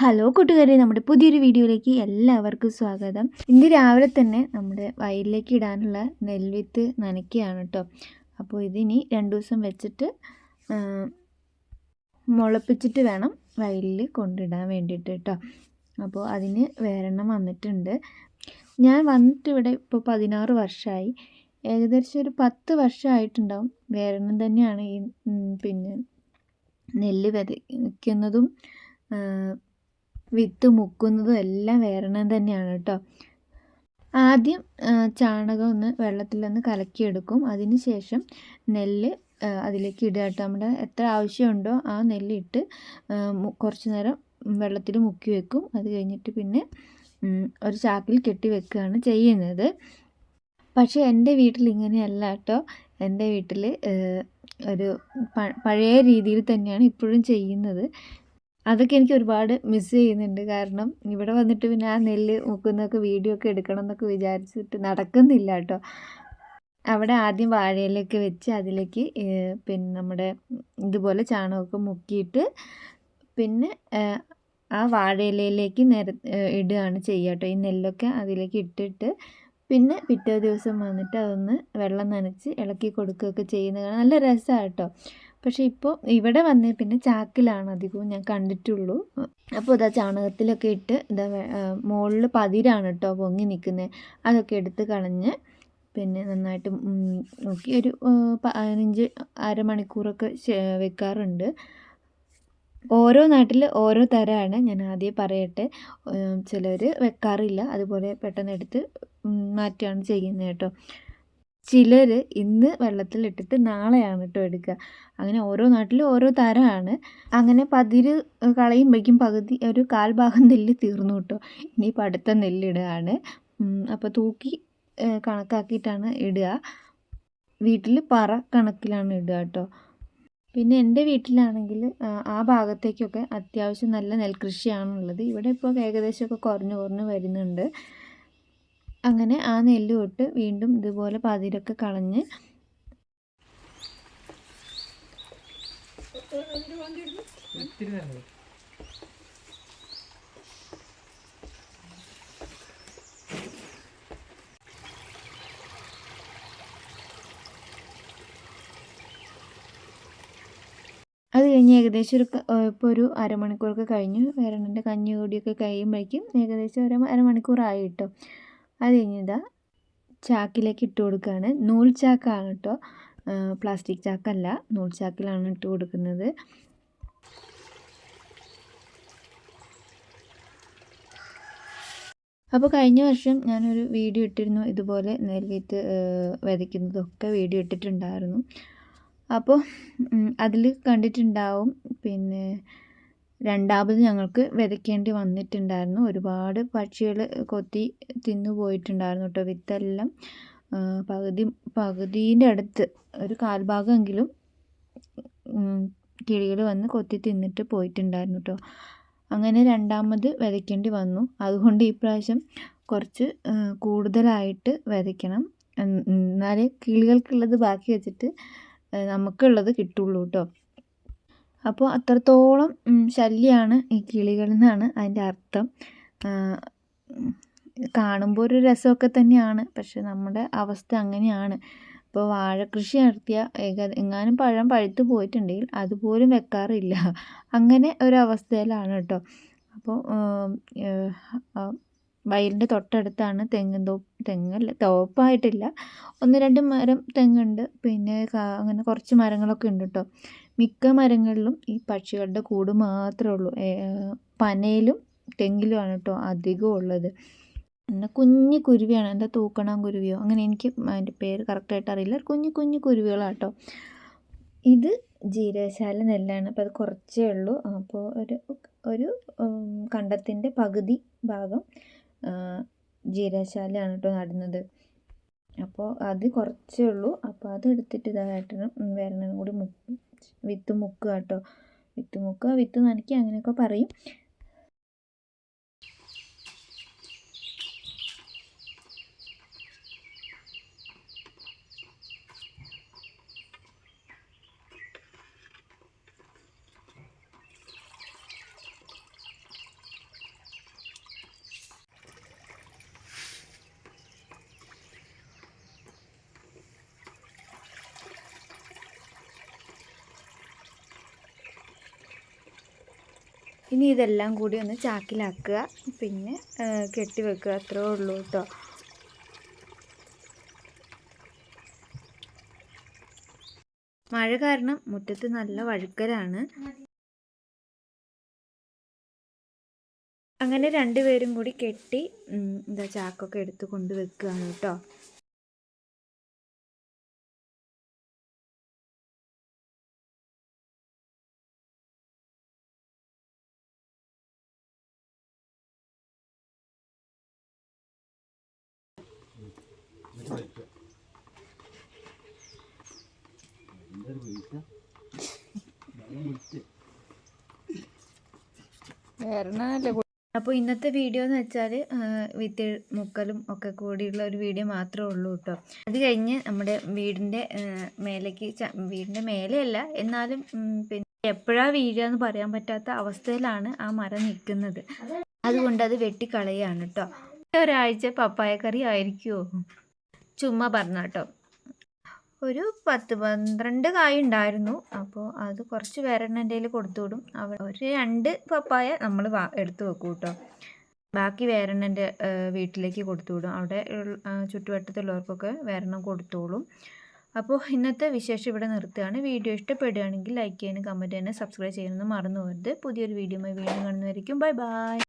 Hello കൂട്ടുകാരെ നമ്മുടെ പുതിയൊരു വീഡിയോയിലേക്ക് എല്ലാവർക്കും സ്വാഗതം. ഇന്ന് രാവിലെ തന്നെ നമ്മുടെ വയലിലേക്ക് ഇടാനുള്ള നെൽവിത്ത് നനയ്ക്കുകയാണ് കേട്ടോ. അപ്പോൾ ഇതിനി രണ്ട് ദിവസം വെച്ചിട്ട് മുളപ്പിച്ചിട്ട് വേണം വയലിൽ കൊണ്ടിടാൻ വേണ്ടിയിട്ട് കേട്ടോ. അപ്പോൾ അതിന് വേറെണ്ണം വന്നിട്ടുണ്ട്. ഞാൻ വന്നിട്ട് ഇവിടെ ഇപ്പോൾ പതിനാറ് വർഷമായി. ഏകദേശം ഒരു പത്ത് വർഷമായിട്ടുണ്ടാവും വേറെണ്ണം തന്നെയാണ് ഈ പിന്നെ നെല്ല് വിതയ്ക്കുന്നതും വിത്ത് മുക്കുന്നതും എല്ലാം വേറെണ്ണം തന്നെയാണ് കേട്ടോ. ആദ്യം ചാണകം ഒന്ന് വെള്ളത്തിലൊന്ന് കലക്കിയെടുക്കും. അതിന് ശേഷം നെല്ല് അതിലേക്ക് ഇടുക കേട്ടോ. നമ്മുടെ എത്ര ആവശ്യമുണ്ടോ ആ നെല്ലിട്ട് കുറച്ച് നേരം വെള്ളത്തിൽ മുക്കി വെക്കും. അത് കഴിഞ്ഞിട്ട് പിന്നെ ഒരു ചാക്കിൽ കെട്ടി വെക്കുകയാണ് ചെയ്യുന്നത്. പക്ഷേ എന്റെ വീട്ടിൽ ഇങ്ങനെയല്ല കേട്ടോ. എന്റെ വീട്ടിൽ ഒരു പഴയ രീതിയിൽ തന്നെയാണ് ഇപ്പോഴും ചെയ്യുന്നത്. അതൊക്കെ എനിക്ക് ഒരുപാട് മിസ് ചെയ്യുന്നുണ്ട്. കാരണം ഇവിടെ വന്നിട്ട് പിന്നെ ആ നെല്ല് മുക്കുന്നൊക്കെ വീഡിയോ ഒക്കെ എടുക്കണം എന്നൊക്കെ വിചാരിച്ചിട്ട് നടക്കുന്നില്ല കേട്ടോ. അവിടെ ആദ്യം വാഴയിലൊക്കെ വെച്ച് അതിലേക്ക് പിന്നെ നമ്മുടെ ഇതുപോലെ ചാണകമൊക്കെ മുക്കിയിട്ട് പിന്നെ ആ വാഴയിലയിലേക്ക് നിര ഇടുകയാണ് ചെയ്യുക കേട്ടോ. ഈ നെല്ലൊക്കെ അതിലേക്ക് ഇട്ടിട്ട് പിന്നെ പിറ്റേ ദിവസം വന്നിട്ട് അതൊന്ന് വെള്ളം നനച്ച് ഇളക്കി കൊടുക്കുകയൊക്കെ ചെയ്യുന്നതാണ് കാണാൻ നല്ല രസമാണ് കേട്ടോ. പക്ഷേ ഇപ്പോൾ ഇവിടെ വന്ന് പിന്നെ ചാക്കിലാണ് അധികവും ഞാൻ കണ്ടിട്ടുള്ളൂ. അപ്പോൾ ഇതാ ചാണകത്തിലൊക്കെ ഇട്ട് ഇതാ മുകളിൽ പതിരാണ് കേട്ടോ പൊങ്ങി നിൽക്കുന്നത് അതൊക്കെ എടുത്ത് കളഞ്ഞ് പിന്നെ നന്നായിട്ട് നോക്കി ഒരു പതിനഞ്ച് അരമണിക്കൂറൊക്കെ വെക്കാറുണ്ട്. ഓരോ നാട്ടിൽ ഓരോ തരമാണ് ഞാൻ ആദ്യം പറയട്ടെ ചിലർ വെക്കാറില്ല. അതുപോലെ പെട്ടെന്ന് എടുത്ത് മാറ്റുകയാണ് ചെയ്യുന്നത് കേട്ടോ. ചിലർ ഇന്ന് വെള്ളത്തിലിട്ടിട്ട് നാളെയാണ് കേട്ടോ എടുക്കുക അങ്ങനെ ഓരോ നാട്ടിലും ഓരോ തരമാണ് അങ്ങനെ പതിര് കളയുമ്പോഴേക്കും പകുതി ഒരു കാൽഭാഗം നെല്ല് തീർന്നു കേട്ടോ ഇനിയിപ്പോൾ അടുത്ത നെല്ലിടുകയാണ് അപ്പോൾ തൂക്കി കണക്കാക്കിയിട്ടാണ് ഇടുക. വീട്ടിൽ പറ കണക്കിലാണ് ഇടുക കേട്ടോ പിന്നെ എന്റെ വീട്ടിലാണെങ്കിൽ ആ ഭാഗത്തേക്കൊക്കെ അത്യാവശ്യം നല്ല നെൽകൃഷിയാണുള്ളത്. ഇവിടെ ഇപ്പോൾ ഏകദേശമൊക്കെ കുറഞ്ഞു കുറഞ്ഞു വരുന്നുണ്ട്. അങ്ങനെ ആ നെല്ല് തൊട്ട് വീണ്ടും ഇതുപോലെ പതിരൊക്കെ കളഞ്ഞ് അത് കഴിഞ്ഞ് ഏകദേശം ഒരു ഇപ്പോൾ ഒരു അരമണിക്കൂറൊക്കെ കഴിഞ്ഞു. വേറെണ്ണിന്റെ കഞ്ഞി കൂടിയൊക്കെ കഴിയുമ്പോഴേക്കും ഏകദേശം ഒരു അരമണിക്കൂറായി കേട്ടോ. അത് കഴിഞ്ഞ് ചാക്കിലേക്ക് ഇട്ട് കൊടുക്കുകയാണ് നൂൽ ചാക്കാണ് കേട്ടോ പ്ലാസ്റ്റിക് ചാക്കല്ല. നൂൽ ചാക്കിലാണ് ഇട്ട് കൊടുക്കുന്നത്. അപ്പോൾ കഴിഞ്ഞ വർഷം ഞാനൊരു വീഡിയോ ഇട്ടിരുന്നു. ഇതുപോലെ നെൽവിത്ത് വിതയ്ക്കുന്നതൊക്കെ വീഡിയോ ഇട്ടിട്ടുണ്ടായിരുന്നു. അപ്പോൾ അതിൽ കണ്ടിട്ടുണ്ടാവും. പിന്നെ രണ്ടാമത് ഞങ്ങൾക്ക് വിതയ്ക്കേണ്ടി വന്നിട്ടുണ്ടായിരുന്നു. ഒരുപാട് പക്ഷികൾ കൊത്തി തിന്നു പോയിട്ടുണ്ടായിരുന്നു കേട്ടോ. വിത്തെല്ലാം പകുതി പകുതീന്റെ അടുത്ത് ഒരു കാൽഭാഗമെങ്കിലും കിളികൾ വന്ന് കൊത്തി തിന്നിട്ട് പോയിട്ടുണ്ടായിരുന്നു കേട്ടോ. അങ്ങനെ രണ്ടാമത് വിതയ്ക്കേണ്ടി വന്നു. അതുകൊണ്ട് ഈ പ്രാവശ്യം കുറച്ച് കൂടുതലായിട്ട് വിതയ്ക്കണം. എന്നാലേ കിളികൾക്കുള്ളത് ബാക്കി വെച്ചിട്ട് നമുക്കുള്ളത് കിട്ടുള്ളൂ കേട്ടോ. അപ്പോൾ അത്രത്തോളം ശല്യമാണ് ഈ കിളികൾ എന്നാണ് അതിന്റെ അർത്ഥം. കാണുമ്പോൾ ഒരു രസമൊക്കെ തന്നെയാണ് പക്ഷെ നമ്മുടെ അവസ്ഥ അങ്ങനെയാണ്. ഇപ്പോൾ വാഴക്കൃഷി നടത്തിയ ഏക എങ്ങാനും പഴം പഴുത്തു പോയിട്ടുണ്ടെങ്കിൽ അതുപോലും വെക്കാറില്ല. അങ്ങനെ ഒരവസ്ഥയിലാണ് കേട്ടോ. അപ്പോൾ വയലിന്റെ തൊട്ടടുത്താണ് തെങ്ങ് തോ തെങ്ങല്ല തോപ്പായിട്ടില്ല. ഒന്ന് രണ്ട് മരം തെങ്ങുണ്ട് പിന്നെ അങ്ങനെ കുറച്ച് മരങ്ങളൊക്കെ ഉണ്ട് കേട്ടോ. മിക്ക മരങ്ങളിലും ഈ പക്ഷികളുടെ കൂട് മാത്രമേ ഉള്ളൂ. പനയിലും തെങ്ങിലുമാണ് കേട്ടോ അധികം ഉള്ളത്. പിന്നെ കുഞ്ഞു കുരുവിയാണ്. എന്താ തൂക്കണം കുരുവിയോ? അങ്ങനെ എനിക്ക് അതിന്റെ പേര് കറക്റ്റായിട്ട് അറിയില്ല. കുഞ്ഞു കുഞ്ഞു കുരുവികളാണ് ഇത് ജീരകശാല നെല്ലാണ്. അപ്പോൾ അത് കുറച്ചേ ഉള്ളൂ. അപ്പോൾ ഒരു ഒരു കണ്ടത്തിന്റെ പകുതി ഭാഗം ജീരകശാലയാണ് കേട്ടോ നടുന്നത്. അപ്പോൾ അത് കുറച്ചേ ഉള്ളൂ. അപ്പോൾ അത് എടുത്തിട്ട് ഇതായിട്ടണം വേറെ കൂടി മുക്ക് വിത്ത് മുക്കുക കേട്ടോ വിത്ത് മുക്കുക വിത്ത് നനയ്ക്കുക അങ്ങനെയൊക്കെ പറയും. ഇനി ഇതെല്ലാം കൂടി ഒന്ന് ചാക്കിലാക്കുക. പിന്നെ കെട്ടിവെക്കുക. കെട്ടി വെക്കുക അത്രേ ഉള്ളൂ കേട്ടോ മഴ കാരണം മുറ്റത്ത് നല്ല വഴുക്കലാണ്. അങ്ങനെ രണ്ടുപേരും കൂടി കെട്ടി എന്താ ചാക്കൊക്കെ എടുത്ത് കൊണ്ട് വെക്കുകയാണ് കേട്ടോ അപ്പോൾ ഇന്നത്തെ വീഡിയോ എന്ന് വെച്ചാൽ വിത്ത് മുക്കലും ഒക്കെ കൂടിയുള്ള ഒരു വീഡിയോ മാത്രമേ ഉള്ളൂ കേട്ടോ അത് കഴിഞ്ഞ് നമ്മുടെ വീടിന്റെ മേലേക്ക് വീടിന്റെ മേലെയല്ല എന്നാലും പിന്നെ എപ്പോഴാണ് വീഴുക എന്ന് പറയാൻ പറ്റാത്ത അവസ്ഥയിലാണ് ആ മരം നിൽക്കുന്നത്. അതുകൊണ്ട് അത് വെട്ടിക്കളയാണ് കേട്ടോ ഒരാഴ്ച പപ്പായ കറി ആയിരിക്കുമോ ചുമ്മാ പറഞ്ഞ കേട്ടോ ഒരു പത്ത് പന്ത്രണ്ട് കായ ഉണ്ടായിരുന്നു. അപ്പോൾ അത് കുറച്ച് വേറെണ്ണന്റെ കയ്യിൽ കൊടുത്തു ഒരു രണ്ട് പപ്പായ നമ്മൾ എടുത്തു വെക്കും കേട്ടോ. ബാക്കി വേറെണ്ണന്റെ വീട്ടിലേക്ക് കൊടുത്തു വിടും. അവിടെ ചുറ്റുവട്ടത്തുള്ളവർക്കൊക്കെ വേറെണ്ണം കൊടുത്തോളും. അപ്പോൾ ഇന്നത്തെ വിശേഷം ഇവിടെ നിർത്തുകയാണ്. വീഡിയോ ഇഷ്ടപ്പെടുകയാണെങ്കിൽ ലൈക്ക് ചെയ്യാനും കമന്റ് ചെയ്യാനും സബ്സ്ക്രൈബ് ചെയ്യാനൊന്നും മറന്നു പോകരുത്. പുതിയൊരു വീഡിയോയുമായി വീണ്ടും കാണുന്നതായിരിക്കും ബൈ ബൈ.